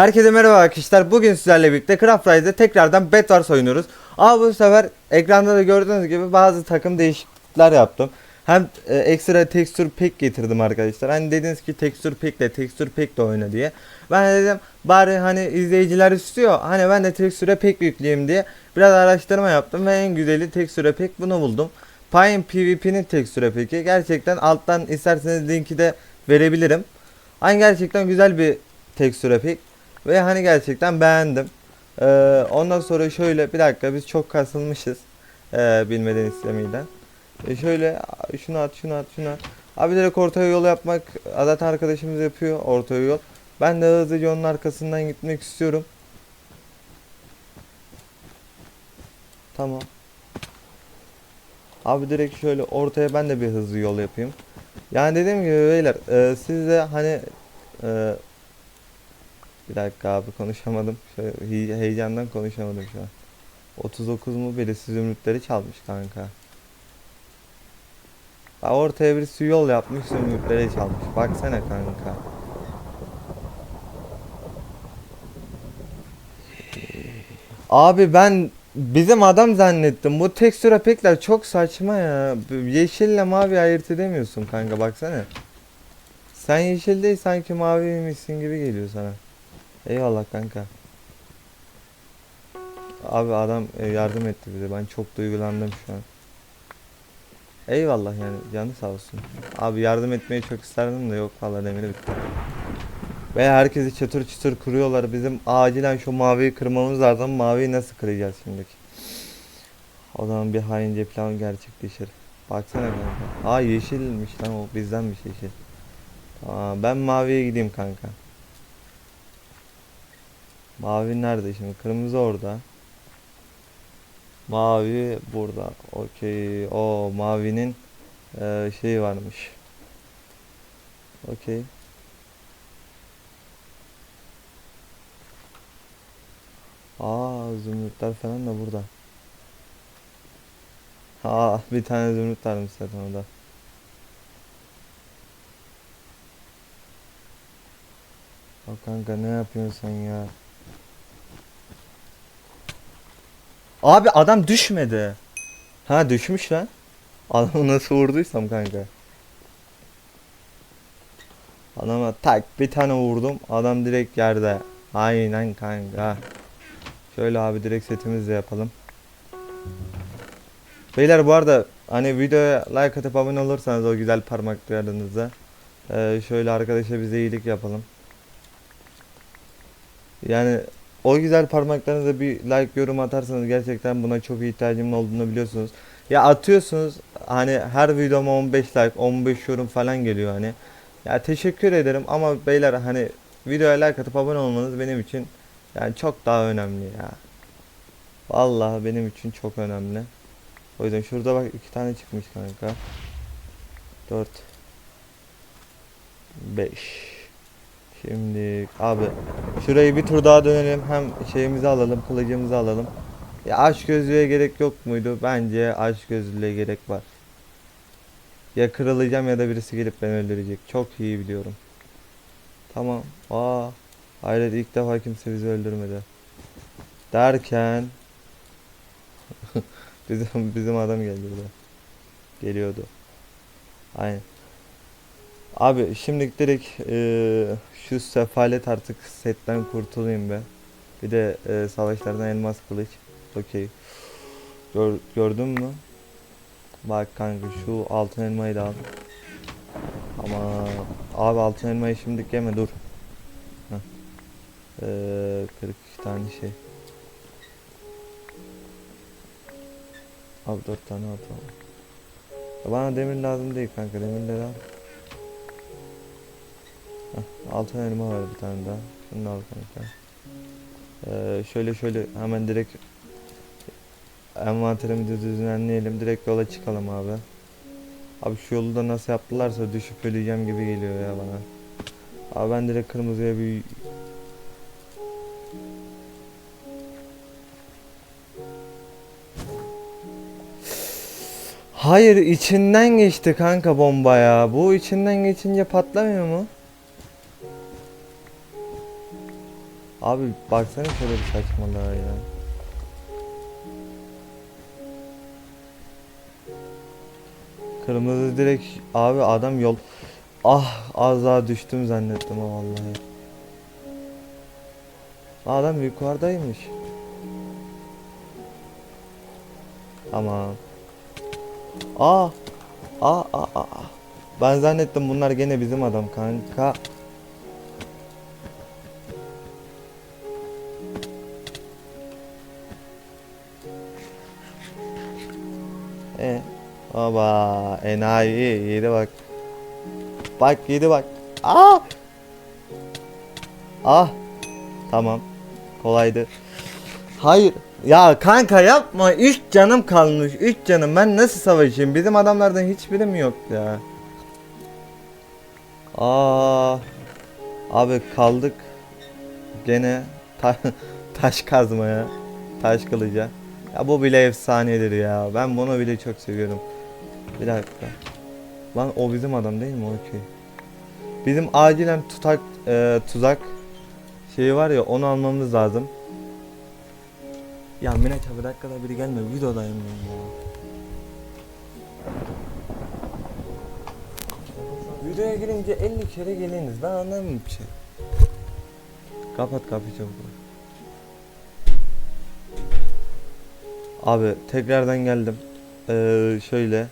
Herkese merhaba arkadaşlar. Bugün sizlerle birlikte Craft Rise'de tekrardan Bedwars oynuyoruz. Ama bu sefer ekranda da gördüğünüz gibi bazı takım değişiklikler yaptım. Hem e, ekstra texture pack getirdim arkadaşlar. Hani dediniz ki texture pack ile texture pack de oyna diye. Ben de dedim bari hani izleyiciler istiyor. Hani ben de texture pack yükleyeyim diye biraz araştırma yaptım ve en güzeli texture pack bunu buldum. Pine PvP'nin texture pack'i gerçekten alttan isterseniz linki de verebilirim. Hani gerçekten güzel bir texture pack. Ve hani gerçekten beğendim. Ee, ondan sonra şöyle bir dakika biz çok kasılmışız. Ee, bilmeden istemiyle. E şöyle şunu at şunu at şunu at. Abi direkt orta yol yapmak zaten arkadaşımız yapıyor orta yol. Ben de hızlıca onun arkasından gitmek istiyorum. Tamam. Abi direkt şöyle ortaya ben de bir hızlı yol yapayım. Yani dediğim gibi beyler e, siz de hani e, bir dakika abi konuşamadım. Şöyle he- heyecandan konuşamadım şu an. 39 mu birisi zümrütleri çalmış kanka. Ha, ortaya birisi yol yapmış zümrütleri çalmış. Baksana kanka. Abi ben bizim adam zannettim. Bu tekstür pekler çok saçma ya. Yeşille mavi ayırt edemiyorsun kanka baksana. Sen yeşil değil sanki maviymişsin gibi geliyor sana. Eyvallah kanka. Abi adam e, yardım etti bize. Ben çok duygulandım şu an. Eyvallah yani canı sağ olsun. Abi yardım etmeyi çok isterdim de yok vallahi demiri bitti. Ve herkesi çatır çatır kuruyorlar. Bizim acilen şu maviyi kırmamız lazım. Maviyi nasıl kıracağız şimdi? O zaman bir haince plan gerçekleşir. Baksana kanka. Aa yeşilmiş lan o bizdenmiş yeşil. Aa, ben maviye gideyim kanka. Mavi nerede şimdi? Kırmızı orada. Mavi burada. Okey. O mavinin eee şeyi varmış. Okey. Aa zümrütler falan da burada. Aa bir tane zümrüt varmış zaten orada. Bak kanka ne yapıyorsun sen ya? Abi adam düşmedi. Ha düşmüş lan. Adamı nasıl vurduysam kanka. Adama tak bir tane vurdum. Adam direkt yerde. Aynen kanka. Şöyle abi direkt setimizle yapalım. Beyler bu arada hani videoya like atıp abone olursanız o güzel parmaklarınızla eee, şöyle arkadaşa bize iyilik yapalım. Yani o güzel parmaklarınıza bir like yorum atarsanız gerçekten buna çok ihtiyacım olduğunu biliyorsunuz. Ya atıyorsunuz hani her videoma 15 like 15 yorum falan geliyor hani. Ya teşekkür ederim ama beyler hani videoya like atıp abone olmanız benim için yani çok daha önemli ya. Vallahi benim için çok önemli. O yüzden şurada bak iki tane çıkmış kanka. 4 5 Şimdi abi şurayı bir tur daha dönelim. Hem şeyimizi alalım, kılıcımızı alalım. Ya aç gözlüğe gerek yok muydu? Bence aç gözlüğe gerek var. Ya kırılacağım ya da birisi gelip beni öldürecek. Çok iyi biliyorum. Tamam. Aa. Hayret ilk defa kimse bizi öldürmedi. Derken bizim bizim adam geldi burada. Geliyordu. Aynen. Abi şimdi direkt eee, şu sefalet artık setten kurtulayım be. Bir de eee, savaşlardan elmas kılıç. Okey. Gör, gördün mü? Bak kanka şu altın elmayı da al. Ama abi altın elmayı şimdi yeme dur. Eee 42 tane şey. Abi 4 tane. Ya Bana demir lazım değil kanka demirleri al. Heh, altın elma var bir tane daha. Şunu al kanka. Ee, şöyle şöyle hemen direkt envanterimizi düzenleyelim. Direkt yola çıkalım abi. Abi şu yolu da nasıl yaptılarsa düşüp öleceğim gibi geliyor ya bana. Abi ben direkt kırmızıya bir Hayır içinden geçti kanka bomba ya. Bu içinden geçince patlamıyor mu? Abi baksana şöyle bir saçmalığa ya. Kırmızı direkt abi adam yol Ah az daha düştüm zannettim ha vallahi. Adam yukarıdaymış. Ama Aa Aa aa aa. Ben zannettim bunlar gene bizim adam kanka. Baba enayi yedi bak. Bak yedi bak. Aa! Ah! Tamam. Kolaydı. Hayır. Ya kanka yapma. 3 canım kalmış. 3 canım. Ben nasıl savaşayım? Bizim adamlardan hiçbiri mi yok ya? Aa! Abi kaldık. Gene ta taş kazmaya. Taş kılıca. Ya bu bile efsanedir ya. Ben bunu bile çok seviyorum. Bir dakika. Lan o bizim adam değil mi? Okey. Bizim acilen tutak e, tuzak şeyi var ya onu almamız lazım. Ya Mine bir dakikada biri gelme videodayım ben ya. Videoya girince 50 kere geliniz ben anlamıyorum bir şey. Kapat kapıyı çabuk. Abi tekrardan geldim. Ee, şöyle.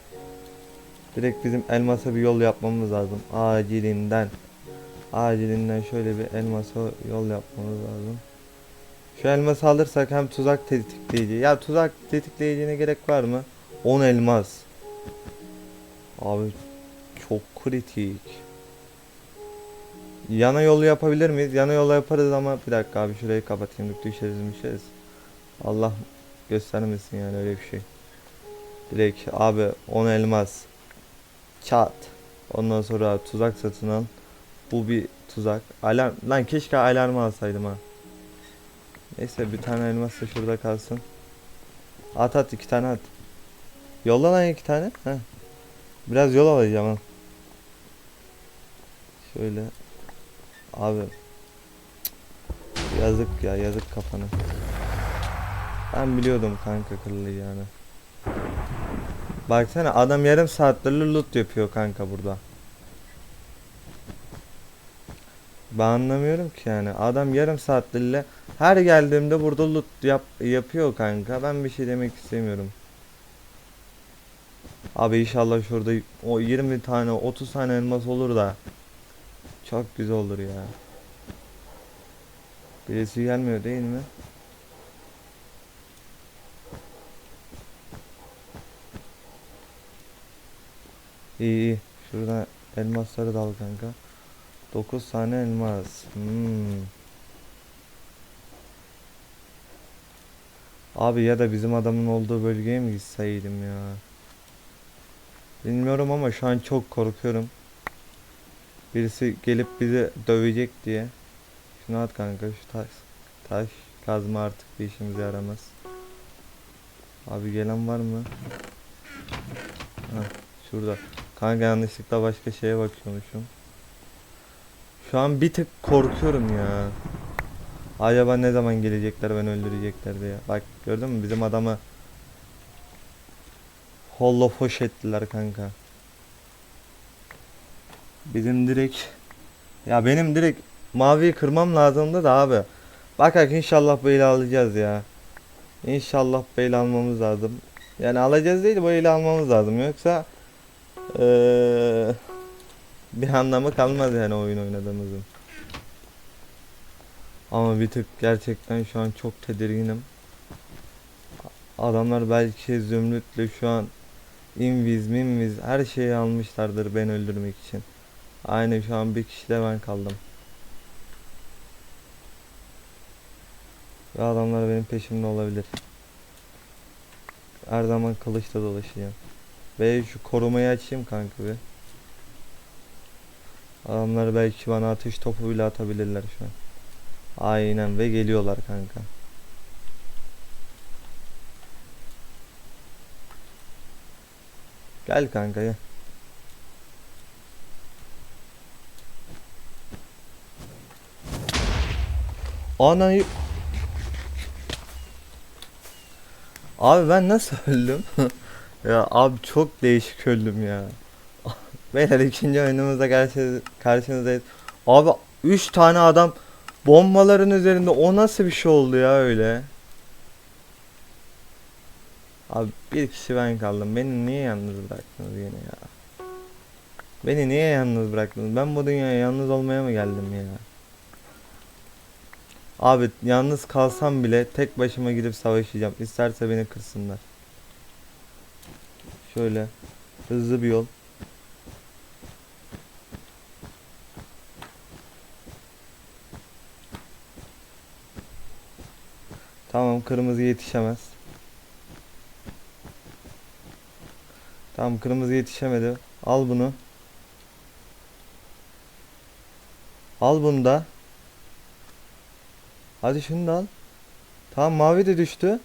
Direkt bizim elmasa bir yol yapmamız lazım. Acilinden. Acilinden şöyle bir elmasa yol yapmamız lazım. Şu elması alırsak hem tuzak tetikleyici. Ya tuzak tetikleyicine gerek var mı? 10 elmas. Abi çok kritik. Yana yolu yapabilir miyiz? Yana yolu yaparız ama bir dakika abi şurayı kapatayım. Düşeriz düşeriz. Allah göstermesin yani öyle bir şey. Direkt abi 10 elmas. Çat. Ondan sonra tuzak satın al. Bu bir tuzak. Alarm. Lan keşke alarmı alsaydım ha. Neyse bir tane elmas da şurada kalsın. At at iki tane at. Yolla lan iki tane. Heh. Biraz yol alacağım ha. Şöyle. Abi. Yazık ya yazık kafana. Ben biliyordum kanka kırılacağını. Baksana adam yarım saattir loot yapıyor kanka burada. Ben anlamıyorum ki yani. Adam yarım saattirle her geldiğimde burada loot yap yapıyor kanka. Ben bir şey demek istemiyorum. Abi inşallah şurada o 20 tane 30 tane elmas olur da çok güzel olur ya. Birisi gelmiyor değil mi? İyi iyi. Şuradan elmasları da al kanka. 9 tane elmas. Hmm. Abi ya da bizim adamın olduğu bölgeye mi gitseydim ya? Bilmiyorum ama şu an çok korkuyorum. Birisi gelip bizi dövecek diye. Şunu at kanka şu taş. Taş kazma artık bir işimize yaramaz. Abi gelen var mı? Ha, şurada. Kanka yanlışlıkla başka şeye bakıyormuşum. Şu an bir tık korkuyorum ya. Acaba ne zaman gelecekler beni öldürecekler diye. Bak gördün mü bizim adamı hollow hoş ettiler kanka. Bizim direkt ya benim direkt maviyi kırmam lazımdı da abi. Bakak inşallah eli alacağız ya. İnşallah eli almamız lazım. Yani alacağız değil eli almamız lazım. Yoksa eee bir anlamı kalmaz yani oyun oynadığımızın. Ama bir tık gerçekten şu an çok tedirginim. Adamlar belki zümrütle şu an inviz minviz her şeyi almışlardır beni öldürmek için. Aynı şu an bir kişide ben kaldım. Ve adamlar benim peşimde olabilir. Her zaman kılıçla dolaşacağım. Ve şu korumayı açayım kanka bir. Adamlar belki bana ateş topu bile atabilirler şu an. Aynen ve geliyorlar kanka. Gel kanka gel. Anayı Abi ben nasıl öldüm? Ya abi çok değişik öldüm ya. Beyler ikinci oyunumuzda karşı, karşınızdayız. Abi 3 tane adam bombaların üzerinde o nasıl bir şey oldu ya öyle? Abi bir kişi ben kaldım. Beni niye yalnız bıraktınız yine ya? Beni niye yalnız bıraktınız? Ben bu dünyaya yalnız olmaya mı geldim ya? Abi yalnız kalsam bile tek başıma gidip savaşacağım. İsterse beni kırsınlar. Şöyle hızlı bir yol. Tamam kırmızı yetişemez. Tamam kırmızı yetişemedi. Al bunu. Al bunu da. Hadi şunu da al. Tamam mavi de düştü.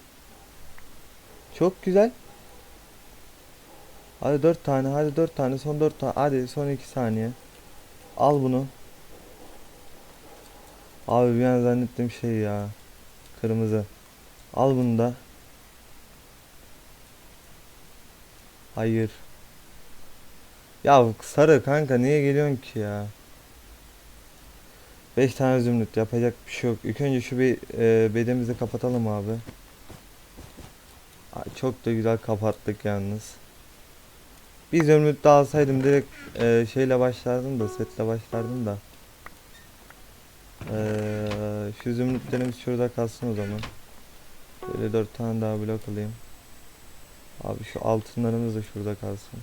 Çok güzel. Hadi dört tane, hadi dört tane, son dört tane. Hadi son iki saniye. Al bunu. Abi bir an zannettiğim şey ya. Kırmızı. Al bunu da. Hayır. Ya sarı kanka niye geliyorsun ki ya? 5 tane zümrüt yapacak bir şey yok. İlk önce şu bir e, bedemizi kapatalım abi. Çok da güzel kapattık yalnız. Bir zümrüt daha alsaydım direkt e, şeyle başlardım da setle başlardım da. E, şu zümrütlerimiz şurada kalsın o zaman. Böyle 4 tane daha blok alayım. Abi şu altınlarımız da şurada kalsın.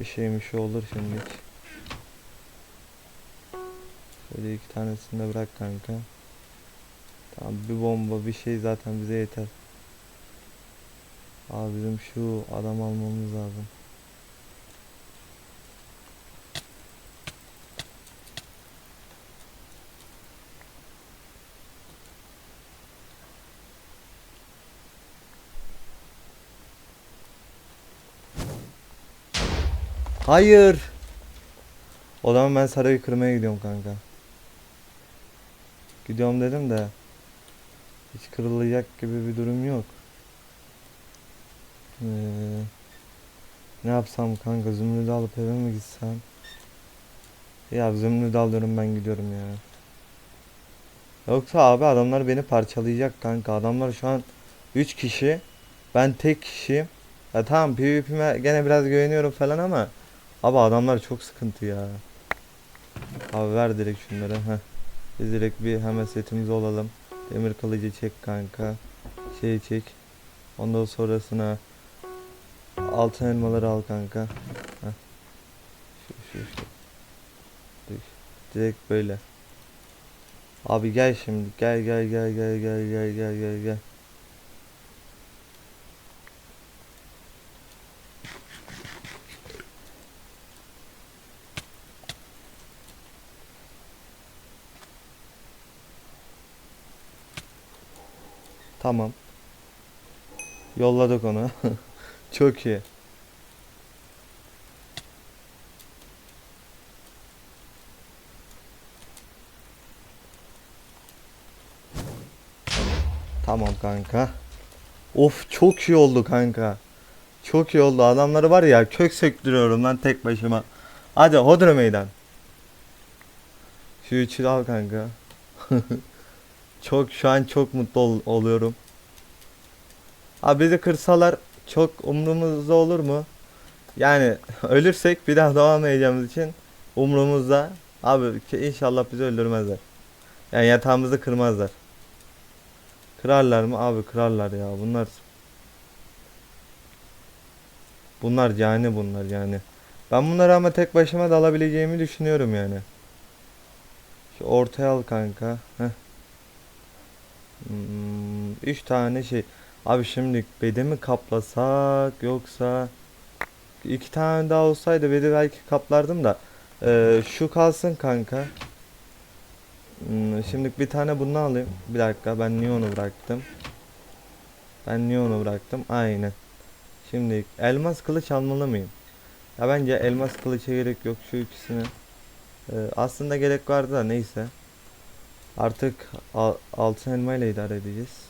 Bir şeymiş olur şimdilik. Şöyle iki tanesini de bırak kanka. Tamam bir bomba bir şey zaten bize yeter. Abi bizim şu adam almamız lazım. Hayır. O zaman ben sarayı kırmaya gidiyorum kanka. Gidiyorum dedim de hiç kırılacak gibi bir durum yok. Ee, ne yapsam kanka zümrüdü alıp eve mi gitsem? Ya zümrüdü alıyorum ben gidiyorum ya. Yoksa abi adamlar beni parçalayacak kanka. Adamlar şu an 3 kişi. Ben tek kişiyim. Ya tamam PvP'me gene biraz güveniyorum falan ama Abi adamlar çok sıkıntı ya. Abi ver direkt şunları. Heh. Biz direkt bir hemen setimizi olalım. Demir kılıcı çek kanka. Şey çek. Ondan sonrasına altın elmaları al kanka. Şu şu şu. Direkt böyle. Abi gel şimdi. Gel gel gel gel gel gel gel gel gel. Tamam. Yolladık onu. Çok iyi. Tamam kanka. Of çok iyi oldu kanka. Çok iyi oldu. Adamları var ya kök söktürüyorum lan tek başıma. Hadi hodra meydan. Şu üçü al kanka. Çok şu an çok mutlu ol- oluyorum. Abi bizi kırsalar çok umrumuzda olur mu? Yani ölürsek bir daha doğamayacağımız için umrumuzda. Abi inşallah bizi öldürmezler. Yani yatağımızı kırmazlar. Kırarlar mı? Abi kırarlar ya. Bunlar Bunlar yani bunlar yani. Ben bunları ama tek başıma da alabileceğimi düşünüyorum yani. Şu ortaya al kanka. Heh. Hmm, üç tane şey. Abi şimdi bedi mi kaplasak yoksa iki tane daha olsaydı bedi belki kaplardım da Ee, şu kalsın kanka. Hmm, şimdi bir tane bunu alayım. Bir dakika ben niye onu bıraktım? Ben niye onu bıraktım? Aynen. Şimdi elmas kılıç almalı mıyım? Ya bence elmas kılıça gerek yok şu ikisine. Ee, aslında gerek vardı da neyse. Artık al, altın elma ile idare edeceğiz.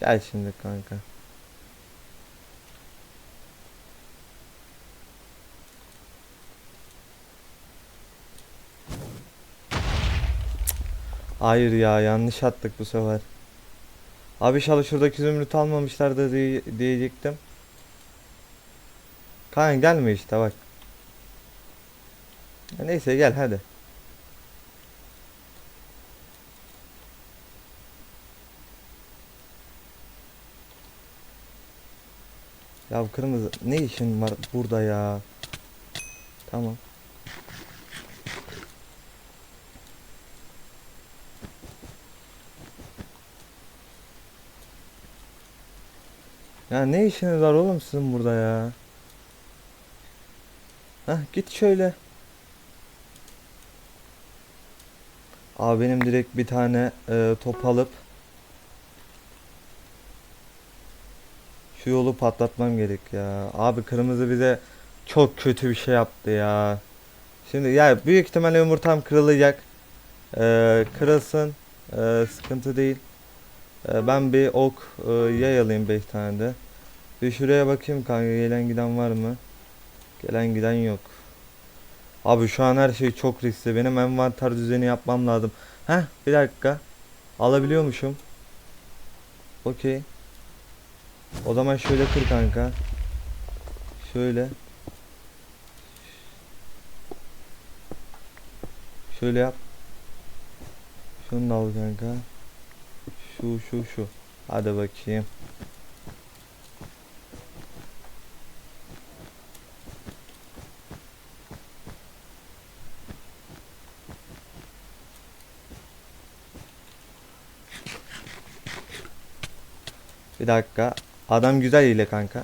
Gel şimdi kanka. Hayır ya yanlış attık bu sefer. Abi inşallah şuradaki zümrüt almamışlardı diye, diyecektim. Kanka gelme işte bak. Neyse gel hadi. Ya kırmızı ne işin var burada ya? Tamam. Ya ne işiniz var oğlum sizin burada ya? Hah git şöyle. Abi benim direkt bir tane e, top alıp şu yolu patlatmam gerek ya. Abi kırmızı bize çok kötü bir şey yaptı ya. Şimdi ya büyük ihtimalle yumurtam kırılacak. E, kırılsın. E, sıkıntı değil. E, ben bir ok e, yay alayım 5 tane de. Bir şuraya bakayım kanka gelen giden var mı? Gelen giden yok. Abi şu an her şey çok riskli. Benim envanter düzeni yapmam lazım. Heh bir dakika. Alabiliyormuşum. Okey. O zaman şöyle kır kanka. Şöyle. Şöyle yap. Şunu da al kanka. Şu şu şu. Hadi bakayım. Bir dakika. Adam güzel ile kanka.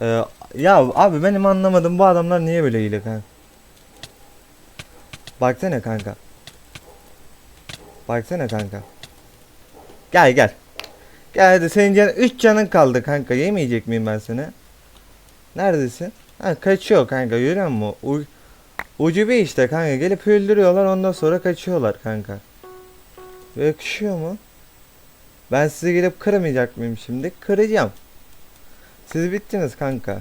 Ee, ya abi benim anlamadım bu adamlar niye böyle hile kanka. Baksana kanka. Baksana kanka. Gel gel. Gel hadi senin canın 3 canın kaldı kanka. Yemeyecek miyim ben seni? Neredesin? Ha kaçıyor kanka görüyor musun? U Ucube işte kanka gelip öldürüyorlar ondan sonra kaçıyorlar kanka. Yakışıyor mu? Ben sizi gelip kırmayacak mıyım şimdi? Kıracağım. Siz bittiniz kanka.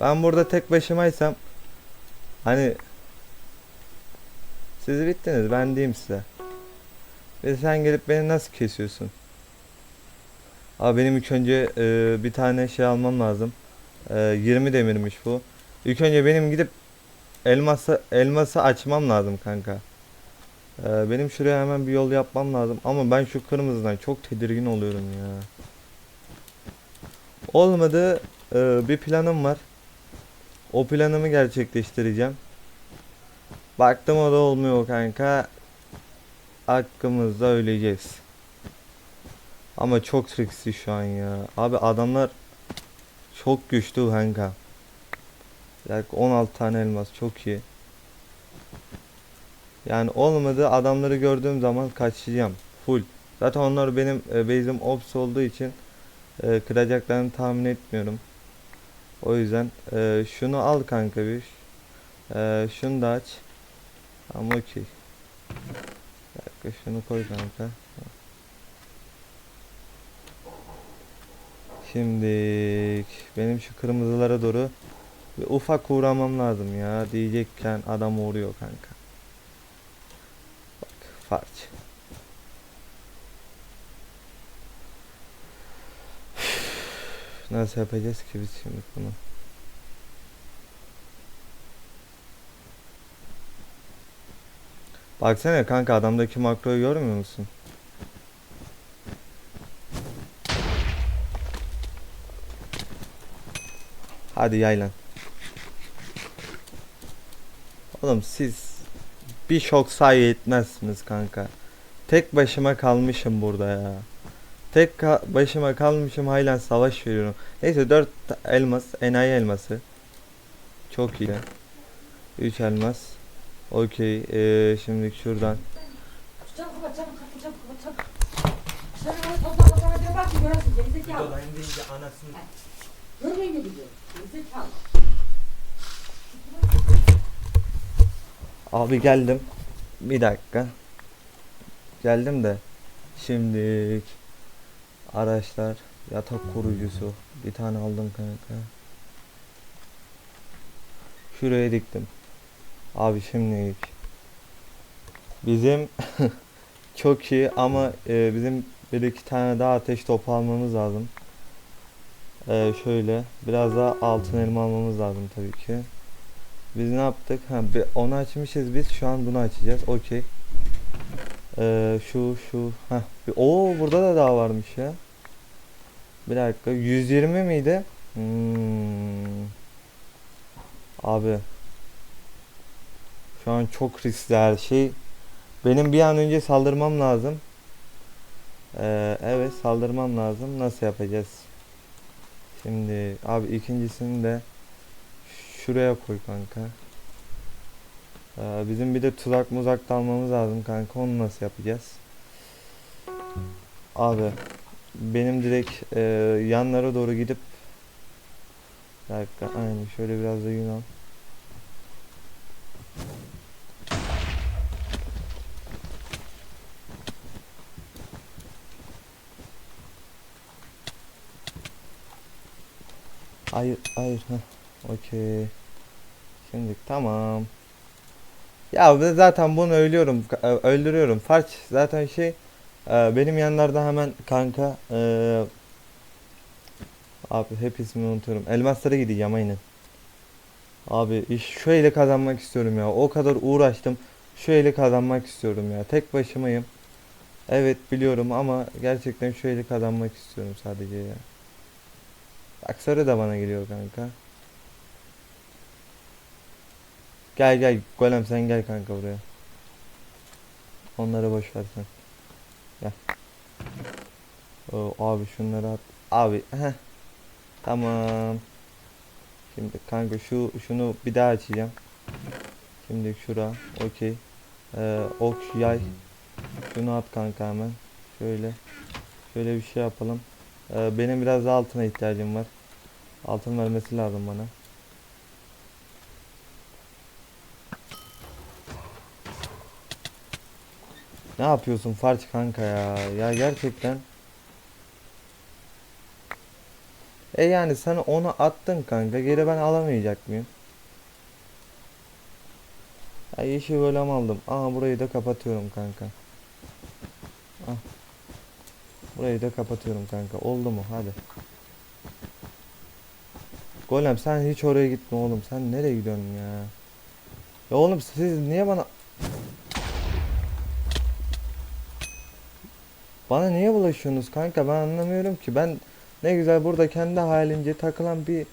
Ben burada tek başımaysam hani siz bittiniz ben diyeyim size. Ve sen gelip beni nasıl kesiyorsun? Abi benim ilk önce e, bir tane şey almam lazım. E, 20 demirmiş bu. İlk önce benim gidip elması elması açmam lazım kanka. Ee, benim şuraya hemen bir yol yapmam lazım ama ben şu kırmızıdan çok tedirgin oluyorum ya. Olmadı ee, bir planım var. O planımı gerçekleştireceğim. Baktım o da olmuyor kanka. Hakkımızda öleceğiz. Ama çok triksi şu an ya. Abi adamlar çok güçlü kanka. Yaklaşık 16 tane elmas çok iyi. Yani olmadı adamları gördüğüm zaman kaçacağım. Full. Zaten onlar benim e, base'im ops olduğu için e, kıracaklarını tahmin etmiyorum. O yüzden e, şunu al kanka bir. E, şunu da aç. Tamam okey. Dakika şunu koy kanka. Şimdi benim şu kırmızılara doğru bir ufak uğramam lazım ya diyecekken adam uğruyor kanka. Farç. Nasıl yapacağız ki biz şimdi bunu? Baksana kanka adamdaki makroyu görmüyor musun? Hadi yaylan. Oğlum siz bir şok sayı etmezsiniz kanka. Tek başıma kalmışım burada ya. Tek ka- başıma kalmışım hala savaş veriyorum. Neyse 4 elmas, enayi elması. Çok iyi. 3 elmas. Okey. Ee, şimdi şuradan. Çabuk kapat, çabuk kapat, çabuk kapat, çabuk. Sen hadi, hadi, hadi, hadi, Şuraya bak bir görürsün gerizekalı. Videodayım deyince anasını Görmeyin de gidiyor. Gerizekalı. Abi geldim. Bir dakika. Geldim de. Şimdi araçlar yatak koruyucusu bir tane aldım kanka. Şuraya diktim. Abi şimdi bizim çok iyi ama e, bizim bir iki tane daha ateş topu almamız lazım. E, şöyle biraz daha altın elma almamız lazım tabii ki. Biz ne yaptık? Ha, onu açmışız biz. Şu an bunu açacağız. Okey. Ee, şu şu. Ha. O burada da daha varmış ya. Bir dakika. 120 miydi? Hmm. Abi. Şu an çok riskli her şey. Benim bir an önce saldırmam lazım. Ee, evet saldırmam lazım. Nasıl yapacağız? Şimdi abi ikincisini de şuraya koy kanka. Ee, bizim bir de tuzak muzak da almamız lazım kanka. Onu nasıl yapacağız? Abi benim direkt e, yanlara doğru gidip bir dakika aynen şöyle biraz da yün al. Hayır hayır heh. Okey. Şimdi tamam. Ya ben zaten bunu ölüyorum, e, öldürüyorum. Farç zaten şey e, benim yanlarda hemen kanka e, abi hep ismini unutuyorum. Elmaslara gideceğim aynen. Abi iş eli kazanmak istiyorum ya. O kadar uğraştım. Eli kazanmak istiyorum ya. Tek başımayım. Evet biliyorum ama gerçekten eli kazanmak istiyorum sadece ya. Bak sarı da bana geliyor kanka. Gel gel golem sen gel kanka buraya. Onları boş ver sen. Gel. Oo, abi şunları at. Abi heh. Tamam. Şimdi kanka şu şunu bir daha açacağım. Şimdi şura okey. Ee, ok yay. Şunu at kanka hemen. Şöyle. Şöyle bir şey yapalım. Ee, benim biraz daha altına ihtiyacım var. Altın vermesi lazım bana. Ne yapıyorsun Farç kanka ya? Ya gerçekten. E yani sen onu attın kanka. Geri ben alamayacak mıyım? Ya yeşil golem aldım. Aa burayı da kapatıyorum kanka. Ah. Burayı da kapatıyorum kanka. Oldu mu? Hadi. Golem sen hiç oraya gitme oğlum. Sen nereye gidiyorsun ya? Ya oğlum siz niye bana Bana niye bulaşıyorsunuz kanka ben anlamıyorum ki ben ne güzel burada kendi halince takılan bir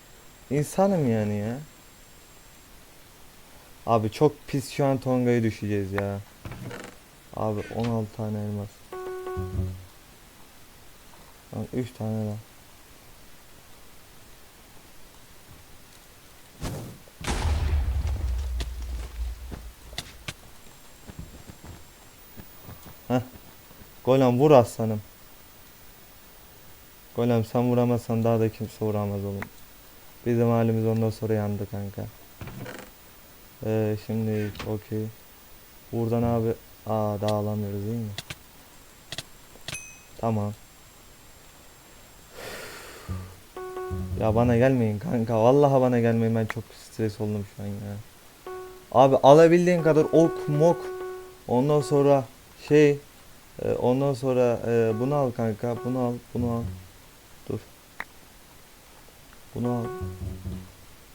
insanım yani ya. Abi çok pis şu an Tonga'ya düşeceğiz ya. Abi 16 tane elmas. Lan 3 tane daha. Heh. Golem vur aslanım. Golem sen vuramazsan daha da kimse vuramaz oğlum. Bizim halimiz ondan sonra yandı kanka. Ee, şimdi okey. Buradan abi aa daha alamıyoruz değil mi? Tamam. Ya bana gelmeyin kanka. Vallahi bana gelmeyin. Ben çok stres oldum şu an ya. Abi alabildiğin kadar ok mok. Ondan sonra şey ee, ondan sonra e, bunu al kanka, bunu al, bunu al. Dur. Bunu al.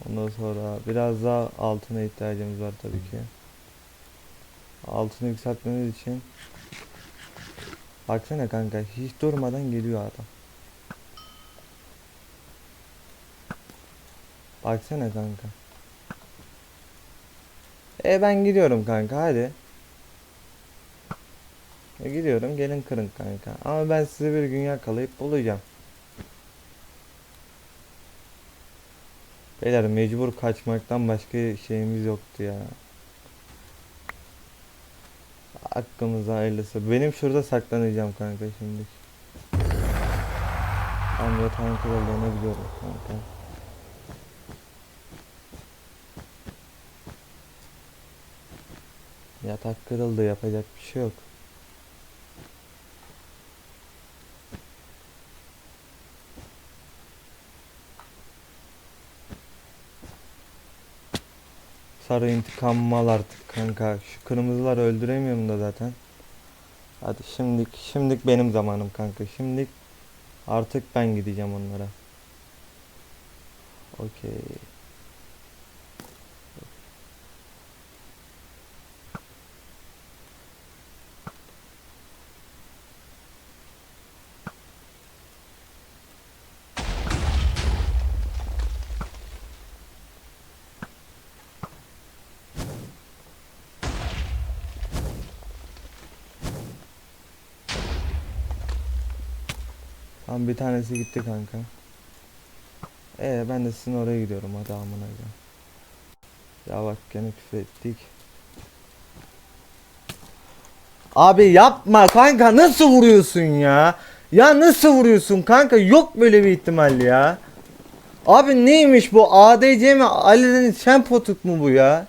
Ondan sonra biraz daha altına ihtiyacımız var tabii ki. Altını yükseltmemiz için. Baksana kanka, hiç durmadan geliyor adam. Baksana kanka. E ben gidiyorum kanka hadi. E, Gidiyorum gelin kırın kanka. Ama ben sizi bir gün yakalayıp bulacağım. Beyler mecbur kaçmaktan başka şeyimiz yoktu ya. Hakkımıza hayırlısı. Benim şurada saklanacağım kanka şimdi. Ben yatağın kırıldığını biliyorum kanka. Yatak kırıldı yapacak bir şey yok. Sarı intikam al artık kanka. Şu kırmızıları öldüremiyorum da zaten. Hadi şimdilik şimdilik benim zamanım kanka. Şimdilik artık ben gideceğim onlara. Okey. Tamam bir tanesi gitti kanka. Ee ben de sizin oraya gidiyorum hadi amına koyayım. Ya bak gene küfür ettik. Abi yapma kanka nasıl vuruyorsun ya? Ya nasıl vuruyorsun kanka yok böyle bir ihtimal ya. Abi neymiş bu ADC mi Ali'nin şempotuk mu bu ya?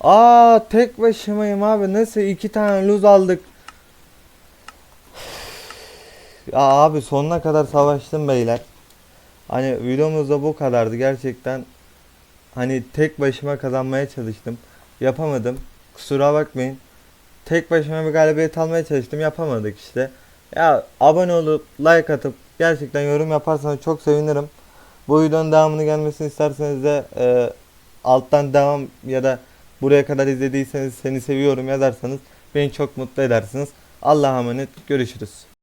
Aa tek başımayım abi nasıl iki tane luz aldık. Ya abi sonuna kadar savaştım beyler. Hani videomuz da bu kadardı gerçekten. Hani tek başıma kazanmaya çalıştım. Yapamadım. Kusura bakmayın. Tek başıma bir galibiyet almaya çalıştım. Yapamadık işte. Ya abone olup like atıp gerçekten yorum yaparsanız çok sevinirim. Bu videonun devamını gelmesini isterseniz de e, alttan devam ya da buraya kadar izlediyseniz seni seviyorum yazarsanız beni çok mutlu edersiniz. Allah'a emanet görüşürüz.